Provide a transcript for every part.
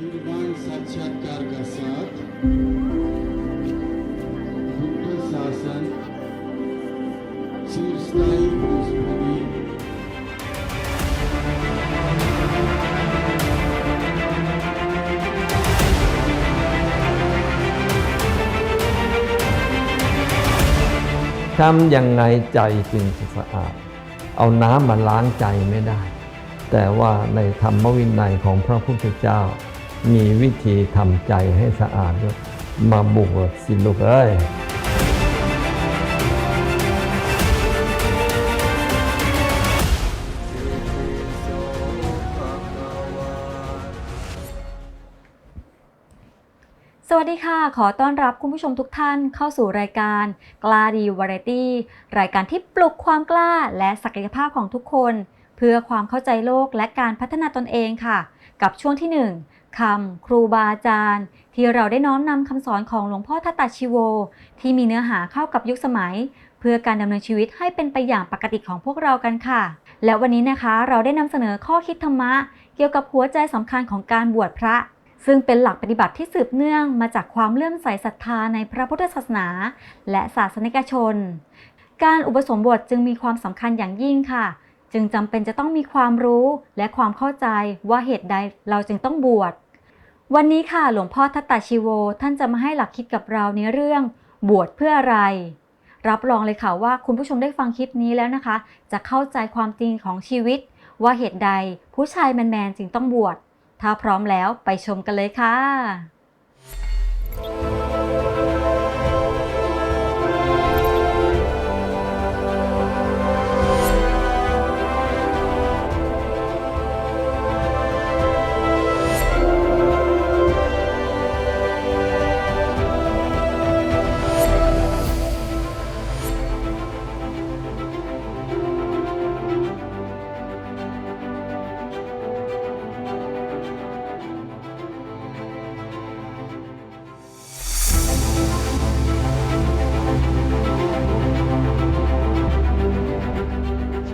निर्वाण साक्षात्कार का साथ बुद्ध शासन चिरस्थायी पृष्ठभूमि "ทำยังไงใจจึงจะสะอาด เอาน้ำมาล้างใจไม่ได้ แต่ว่าในธรรมวินัยของพระพุทธเจ้า มีวิธีทำใจให้สะอาดด้วยมาบวชสิลูกเอ้ยสวัสดีค่ะ ขอต้อนรับคุณผู้ชมทุกท่านเข้าสู่รายการกล้าดีวาไรตี้รายการที่ปลุกความกล้าและศักยภาพของทุกคน เพื่อความเข้าใจโลกและการพัฒนาตนเองค่ะ กับช่วงที่ 1 คำ ครูบาอาจารย์ ที่เราได้น้อมนำคำสอนของหลวงพ่อทัตตาชิโว ที่มีเนื้อหาเข้ากับยุคสมัย เพื่อการดำเนินชีวิตให้เป็นไปอย่างปกติของพวกเรากันค่ะ และวันนี้นะคะเราได้นำเสนอข้อคิดธรรมะ เกี่ยวกับหัวใจสำคัญของการบวชพระ ซึ่งเป็นหลักปฏิบัติที่สืบเนื่องมาจากความเลื่อมใสศรัทธาในพระพุทธศาสนา และศาสนิกชน การอุปสมบทจึงมีความสำคัญอย่างยิ่งค่ะจึงจำเป็นจะต้องมีความรู้และความเข้าใจว่าเหตุใดเราจึงต้องบวช วันนี้ค่ะหลวงพ่อทัตตาชิโว ท่านจะมาให้หลักคิดกับเราในเรื่องบวชเพื่ออะไร รับรองเลยค่ะว่าคุณผู้ชมได้ฟังคลิปนี้แล้วนะคะ จะเข้าใจความจริงของชีวิต ว่าเหตุใดผู้ชายแมนๆจึงต้องบวช ถ้าพร้อมแล้วไปชมกันเลยค่ะ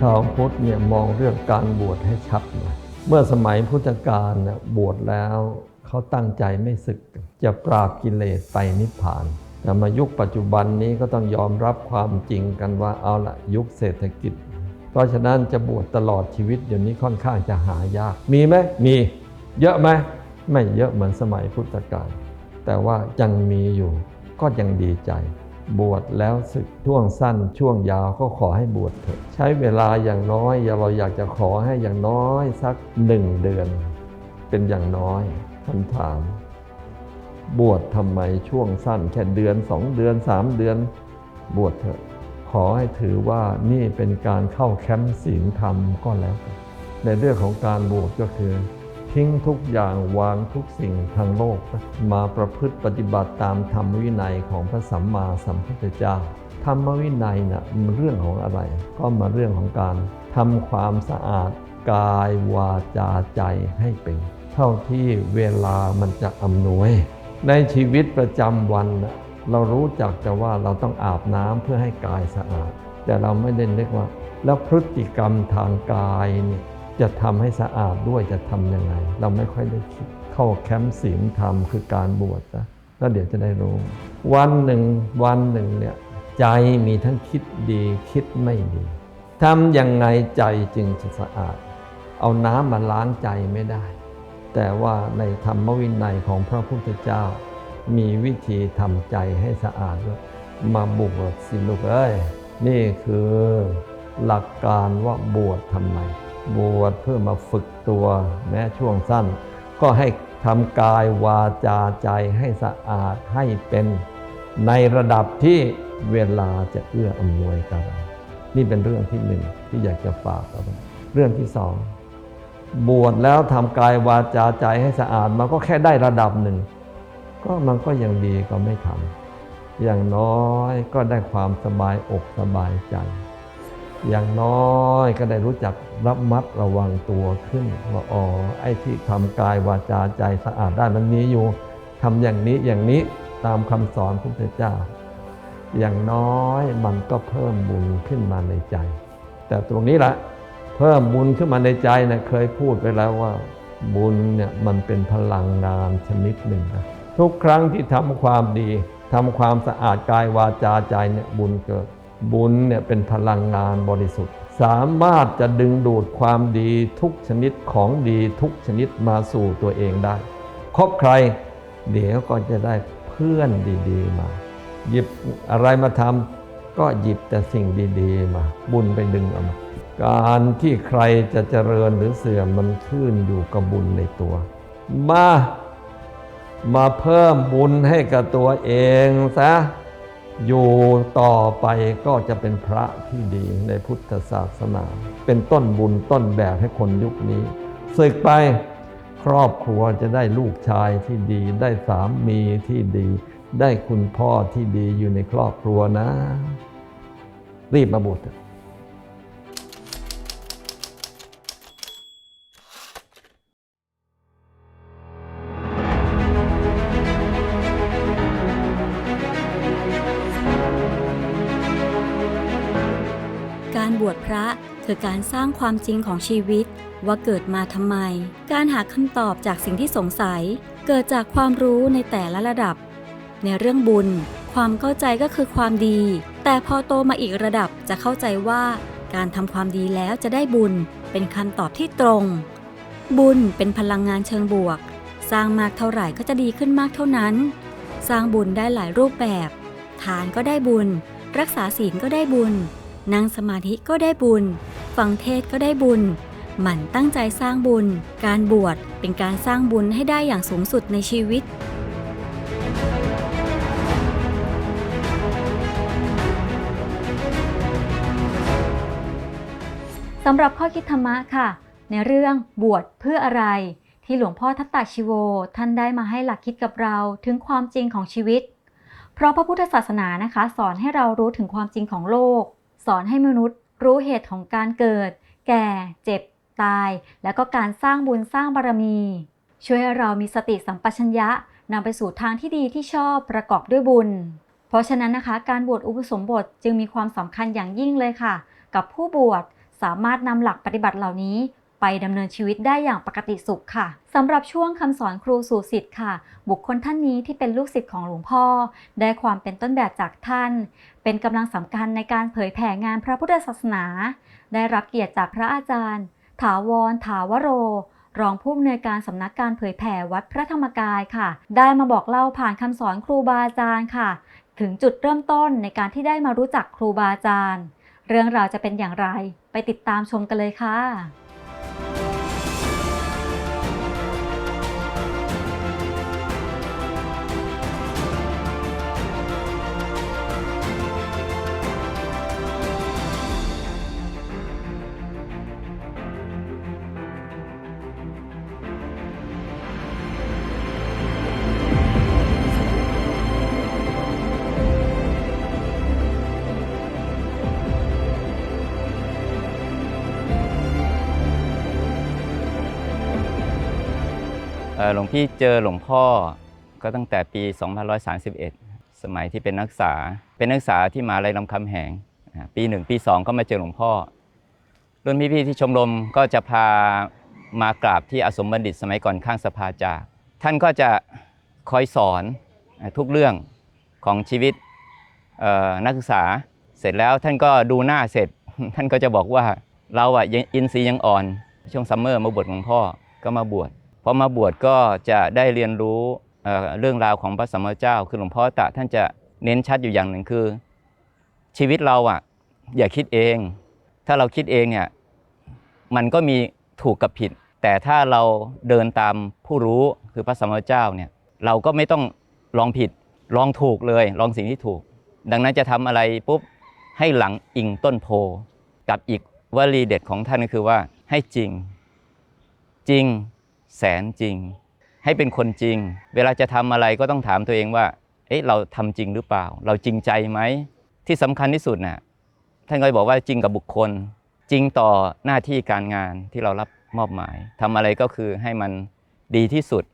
ชาวพุทธเนี่ยมองเรื่องการบวชให้ชัดหน่อยเมื่อสมัยพุทธกาลเนี่ยบวชแล้วเขาตั้งใจไม่ศึก จะปราบกิเลสไปนิพพาน แต่มายุคปัจจุบันนี้ก็ต้องยอมรับความจริงกันว่าเอาละยุคเศรษฐกิจ เพราะฉะนั้นจะบวชตลอดชีวิตเดี๋ยวนี้ค่อนข้างจะหายาก มีไหมมี เยอะไหมไม่เยอะเหมือนสมัยพุทธกาลแต่ว่ายังมีอยู่ก็ยังดีใจ บวชแล้วศึกช่วงสั้นช่วงยาวก็ขอให้บวชเถอะใช้เวลาอย่างน้อยเราอยากจะขอให้อย่างน้อยสักหนึ่งเดือน เป็นอย่างน้อยคำถาม บวชทำไมช่วงสั้นแค่เดือนสองเดือนสามเดือน บวชเถอะ ขอให้ถือว่านี่เป็นการเข้าแคมป์ศีลธรรมก็แล้ว ในเรื่องของการบวชก็คือ ทิ้งทุกอย่างวางทุกสิ่งทางโลก มาประพฤติปฏิบัติตามธรรมวินัยของพระสัมมาสัมพุทธเจ้า ธรรมวินัยนะ่ะมันเรื่องของอะไร ก็มาเรื่องของการทำความสะอาดกายวาจาใจให้เป็น เท่าที่เวลามันจะอำนวย ในชีวิตประจำวันนะเรารู้จักแต่ว่าเราต้องอาบน้ำเพื่อให้กายสะอาด แต่เราไม่ได้นึกว่า แล้วพฤติกรรมทางกายเนี่ย จะทำให้สะอาดด้วยจะทำยังไง เราไม่ค่อยได้คิดเข้าแคมป์ศีลธรรมคือการบวชนะแล้วเดี๋ยวจะได้รู้ วันหนึ่งวันหนึ่งเนี่ยใจมีทั้งคิดดีคิดไม่ดีทำยังไงใจจึงจะสะอาด เอาน้ำมาล้างใจไม่ได้ แต่ว่าในธรรมวินัยของพระพุทธเจ้า มีวิธีทำใจให้สะอาดด้วยมาบวชสิลูกเอ้ยนี่คือหลักการว่าบวชทำไม บวชเพื่อมาฝึกตัวแม้ช่วงสั้น ก็ให้ทำกายวาจาใจให้สะอาดให้เป็นในระดับที่เวลาจะเอื้ออำนวยกับเรานี่เป็นเรื่องที่หนึ่งที่อยากจะฝากเอาไว้เรื่องที่สองบวชแล้วทำกายวาจาใจให้สะอาดมันก็แค่ได้ระดับหนึ่ง ก็มันก็ยังดีก็ไม่ทำอย่างน้อยก็ได้ความสบายอกสบายใจ อย่างน้อยก็ได้รู้จักรับมัดระวังตัวขึ้นว่าอ๋อไอ้ที่ทำกายวาจาใจสะอาดได้มันมีอยู่ทำอย่างนี้อย่างนี้ตามคำสอนพระพุทธเจ้า อย่างน้อยมันก็เพิ่มบุญขึ้นมาในใจ แต่ตรงนี้ละเพิ่มบุญขึ้นมาในใจนะเคยพูดไปแล้วว่า บุญเนี่ยมันเป็นพลังงานชนิดหนึ่งนะทุกครั้งที่ทำความดีทำความสะอาดกายวาจาใจเนี่ยบุญเกิด บุญเนี่ยเป็นพลังงานบริสุทธิ์ สามารถจะดึงดูดความดีทุกชนิดของดีทุกชนิดมาสู่ตัวเองได้ คบใคร เดี๋ยวก็จะได้เพื่อนดีๆมา หยิบอะไรมาทำก็หยิบแต่สิ่งดีๆมา บุญไปดึงเอามาการที่ใครจะเจริญหรือเสื่อมมันขึ้นอยู่กับบุญในตัว มา มาเพิ่มบุญให้กับตัวเองซะ อยู่ต่อไปก็จะเป็นพระที่ดีในพุทธศาสนา เป็นต้นบุญต้นแบบให้คนยุคนี้ศึกไปครอบครัวจะได้ลูกชายที่ดี ได้สามีที่ดี ได้คุณพ่อที่ดีอยู่ในครอบครัวนะ รีบมาบวช การบวชพระคือการสร้างความจริงของชีวิต ว่าเกิดมาทำไม การหาคำตอบจากสิ่งที่สงสัย เกิดจากความรู้ในแต่ละระดับ ในเรื่องบุญ ความเข้าใจก็คือความดี แต่พอโตมาอีกระดับจะเข้าใจว่า การทำความดีแล้วจะได้บุญ เป็นคำตอบที่ตรง บุญเป็นพลังงานเชิงบวก สร้างมากเท่าไหร่ก็จะดีขึ้นมากเท่านั้น สร้างบุญได้หลายรูปแบบ ทานก็ได้บุญ รักษาศีลก็ได้บุญ นั่งสมาธิก็ได้บุญ ฟังเทศก็ได้บุญ หมั่นตั้งใจสร้างบุญ การบวชเป็นการสร้างบุญให้ได้อย่างสูงสุดในชีวิตสำหรับข้อคิดธรรมะค่ะ ในเรื่องบวชเพื่ออะไร ที่หลวงพ่อทัตตาชิโว ท่านได้มาให้หลักคิดกับเราถึงความจริงของชีวิต เพราะพระพุทธศาสนานะคะ สอนให้เรารู้ถึงความจริงของโลก สอนให้มนุษย์รู้เหตุของการเกิด แก่ เจ็บ ตาย แล้วก็การสร้างบุญสร้างบารมี ช่วยให้เรามีสติสัมปชัญญะนำไปสู่ทางที่ดีที่ชอบประกอบด้วยบุญ เพราะฉะนั้นนะคะ การบวชอุปสมบทจึงมีความสำคัญอย่างยิ่งเลยค่ะ กับผู้บวชสามารถนำหลักปฏิบัติเหล่านี้ ไปดำเนินชีวิตได้อย่างปกติสุขค่ะสำหรับช่วงคำสอนครูสู่สิทธิ์ค่ะ บุคคลท่านนี้ที่เป็นลูกศิษย์ของหลวงพ่อ ได้ความเป็นต้นแบบจากท่าน เป็นกำลังสำคัญในการเผยแผ่งานพระพุทธศาสนา ได้รับเกียรติจากพระอาจารย์ ถาวร ถาวโร รองผู้อำนวยการสำนักการเผยแผ่วัดพระธรรมกายค่ะ ได้มาบอกเล่าผ่านคำสอนครูบาอาจารย์ค่ะ ถึงจุดเริ่มต้นในการที่ได้มารู้จักครูบาอาจารย์ เรื่องราวจะเป็นอย่างไร ไปติดตามชมกันเลยค่ะ หลวงพี่เจอหลวงพ่อก็ตั้งแต่ปี 2531 สมัยที่เป็นนักศึกษา เป็นนักศึกษาที่มาลัยรามคำแหง ปีหนึ่งปีสองก็มาเจอหลวงพ่อ รุ่นพี่ๆที่ชมรมก็จะพามากราบที่อสมบัณฑิตสมัยก่อนข้างสภาจาก ท่านก็จะคอยสอนทุกเรื่องของชีวิตนักศึกษา เสร็จแล้วท่านก็ดูหน้าเสร็จ ท่านก็จะบอกว่าเราอะยังอินทรีย์ยังอ่อน ช่วงซัมเมอร์มาบวชหลวงพ่อก็มาบวช พอมาบวชก็จะได้เรียนรู้เรื่องราวของพระสัมมาเจ้า คือหลวงพ่อตะท่านจะเน้นชัดอยู่อย่างหนึ่งคือ ชีวิตเราอะอย่าคิดเอง ถ้าเราคิดเองเนี่ยมันก็มีถูกกับผิด แต่ถ้าเราเดินตามผู้รู้คือพระสัมมาเจ้าเนี่ยเราก็ไม่ต้องลองผิดลองถูกเลย ลองสิ่งที่ถูก ดังนั้นจะทำอะไรปุ๊บให้หลังอิงต้นโพกับอีกวลีเด็ดของท่านก็คือว่าให้จริง จริง แสนจริง ให้เป็นคนจริง เวลาจะทำอะไรก็ต้องถามตัวเองว่า เอ๊ะเราทำจริงหรือเปล่า เราจริงใจไหม ที่สำคัญที่สุดน่ะท่านก็บอกว่าจริงกับบุคคล จริงต่อหน้าที่การงานที่เรารับมอบหมายทำอะไรก็คือให้มันดีที่สุด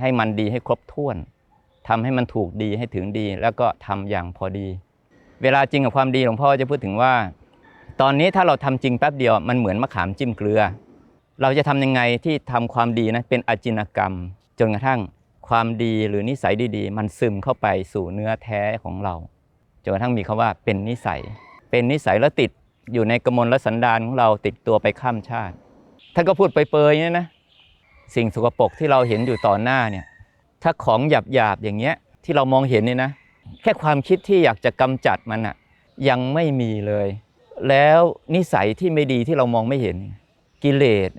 ให้มันดีให้ครบถ้วนทำให้มันถูกดีให้ถึงดี แล้วก็ทำอย่างพอดี เวลาจริงกับความดีหลวงพ่อจะพูดถึงว่า ตอนนี้ถ้าเราทำจริงแป๊บเดียวมันเหมือนมะขามจิ้มเกลือ เราจะทำยังไงที่ทำความดีนะเป็นอาจินกรรม จนกระทั่งความดีหรือนิสัยดีๆ มันซึมเข้าไปสู่เนื้อแท้ของเราจนกระทั่งมีคำว่าเป็นนิสัย เป็นนิสัยแล้วติดอยู่ในกมลและสันดานของเราติดตัวไปข้ามชาติ ท่านก็พูดไปเปยๆเนี่ยนะ สิ่งสกปรกที่เราเห็นอยู่ต่อหน้าเนี่ย ถ้าของหยาบๆอย่างเงี้ยที่เรามองเห็นเนี่ยนะ แค่ความคิดที่อยากจะกำจัดมันอะยังไม่มีเลย แล้วนิสัยที่ไม่ดีที่เรามองไม่เห็น กิเลส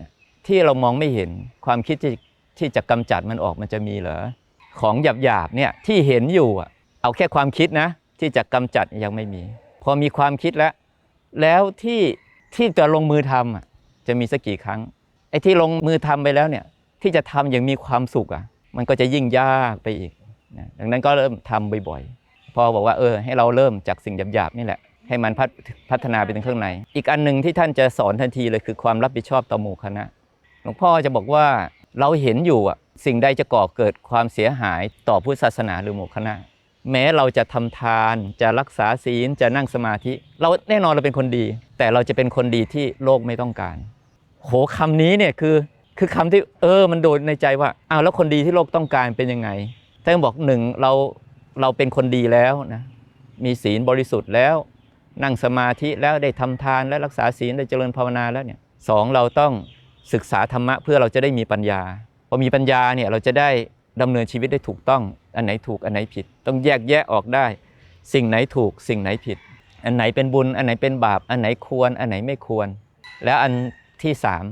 ที่เรามองไม่เห็นความคิดที่ที่จะกำจัดมันออกมันจะมีเหรอของหยาบๆเนี่ยที่เห็นอยู่อะเอาแค่ความคิดนะ ที่จะกำจัดยังไม่มี พอมีความคิดแล้ว แล้วที่ที่จะลงมือทำอะจะมีสักกี่ครั้งไอ้ที่ลงมือทำไปแล้วเนี่ยที่จะทำอย่างมีความสุขอะ มันก็จะยิ่งยากไปอีกนะดังนั้นก็เริ่มทำบ่อยๆ พอบอกว่าเออให้เราเริ่มจากสิ่งหยาบๆนี่แหละ ให้มันพัฒพัฒนาไปถึงข้างใน อีกอันหนึ่งที่ท่านจะสอนทันทีเลยคือความรับผิดชอบต่อหมู่คณะ หลวงพ่อจะบอกว่าเราเห็นอยู่อะสิ่งใดจะก่อเกิดความเสียหายต่อพุทธศาสนาหรือหมู่คณะ แม้เราจะทำทาน จะรักษาศีลจะนั่งสมาธิ เราแน่นอนเราเป็นคนดี แต่เราจะเป็นคนดีที่โลกไม่ต้องการ โหคำนี้เนี่ยคือคือคำที่เออมันโดนในใจว่าอ้าวแล้วคนดีที่โลกต้องการเป็นยังไงท่านบอกหนึ่งเราเราเป็นคนดีแล้วนะมีศีลบริสุทธิ์แล้ว นั่งสมาธิแล้วได้ทำทานและรักษาศีลได้เจริญภาวนาแล้วเนี่ยสองเราต้องศึกษาธรรมะเพื่อเราจะได้มีปัญญาพอมีปัญญาเนี่ยเราจะได้ดำเนินชีวิตได้ถูกต้อง อันไหนถูกอันไหนผิด ต้องแยกแยะออกได้ สิ่งไหนถูกสิ่งไหนผิด อันไหนเป็นบุญ อันไหนเป็นบาป อันไหนควร อันไหนไม่ควร แล้วอันที่สาม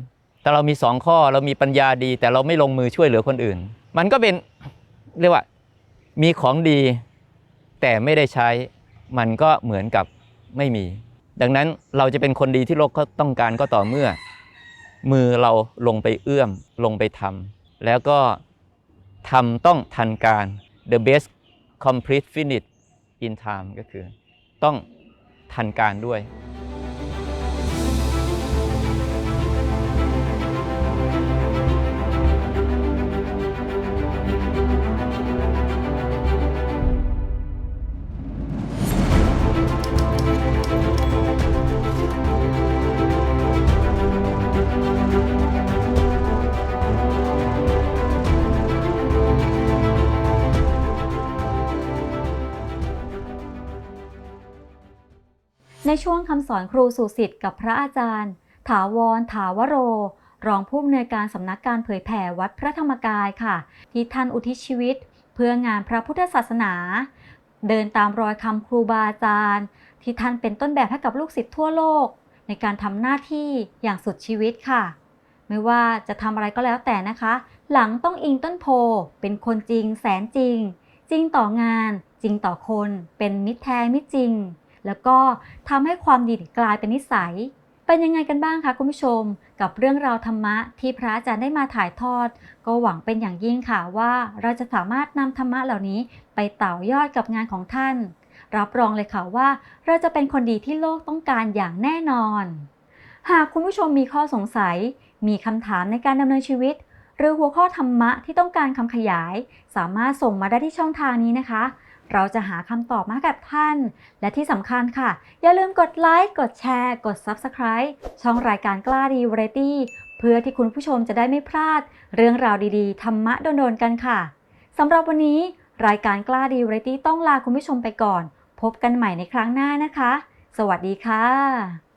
แต่เรามีสองข้อเรามีปัญญาดี แต่เราไม่ลงมือช่วยเหลือคนอื่น มันก็เป็นเรียกว่ามีของดีแต่ไม่ได้ใช้มันก็เหมือนกับ ไม่มี ดังนั้นเราจะเป็นคนดีที่โลกก็ต้องการก็ต่อเมื่อ มือเราลงไปเอื้อมลงไปทำแล้วก็ทำต้องทันการ the best complete finish in time ก็คือ ต้องทันการด้วย ในช่วงคำสอนครูสู่สิทธิ์กับพระอาจารย์ ถาวร ถาวโร รองผู้อำนวยการสำนักการเผยแผ่วัดพระธรรมกายค่ะ ที่ท่านอุทิศชีวิต เพื่องานพระพุทธศาสนา เดินตามรอยคำครูบาอาจารย์ ที่ท่านเป็นต้นแบบให้กับลูกศิษย์ทั่วโลก ในการทำหน้าที่อย่างสุดชีวิตค่ะ ไม่ว่าจะทำอะไรก็แล้วแต่นะคะ หลังต้องอิงต้นโพ เป็นคนจริง แสนจริง จริงต่องาน จริงต่อคน เป็นมิตรแท้มิตรจริง แล้วก็ทำให้ความดีกลายเป็นนิสัย เป็นยังไงกันบ้างคะคุณผู้ชม กับเรื่องราวธรรมะที่พระอาจารย์ได้มาถ่ายทอด ก็หวังเป็นอย่างยิ่งค่ะว่าเราจะสามารถนำธรรมะเหล่านี้ไปต่อยอดกับงานของท่าน รับรองเลยค่ะว่า เราจะเป็นคนดีที่โลกต้องการอย่างแน่นอน หากคุณผู้ชมมีข้อสงสัย มีคำถามในการดำเนินชีวิตหรือหัวข้อธรรมะที่ต้องการคำขยาย สามารถส่งมาได้ที่ช่องทางนี้นะคะ เราจะหาคำตอบมาให้กับท่าน และที่สำคัญค่ะ อย่าลืมกดไลค์ กดแชร์ กด Subscribe ช่องรายการกล้าดีวาไรตี้เพื่อที่คุณผู้ชมจะได้ไม่พลาด เรื่องราวดีๆ ธรรมะโดนๆกันค่ะสำหรับวันนี้ รายการกล้าดีวาไรตี้ต้องลาคุณผู้ชมไปก่อน พบกันใหม่ในครั้งหน้านะคะ สวัสดีค่ะ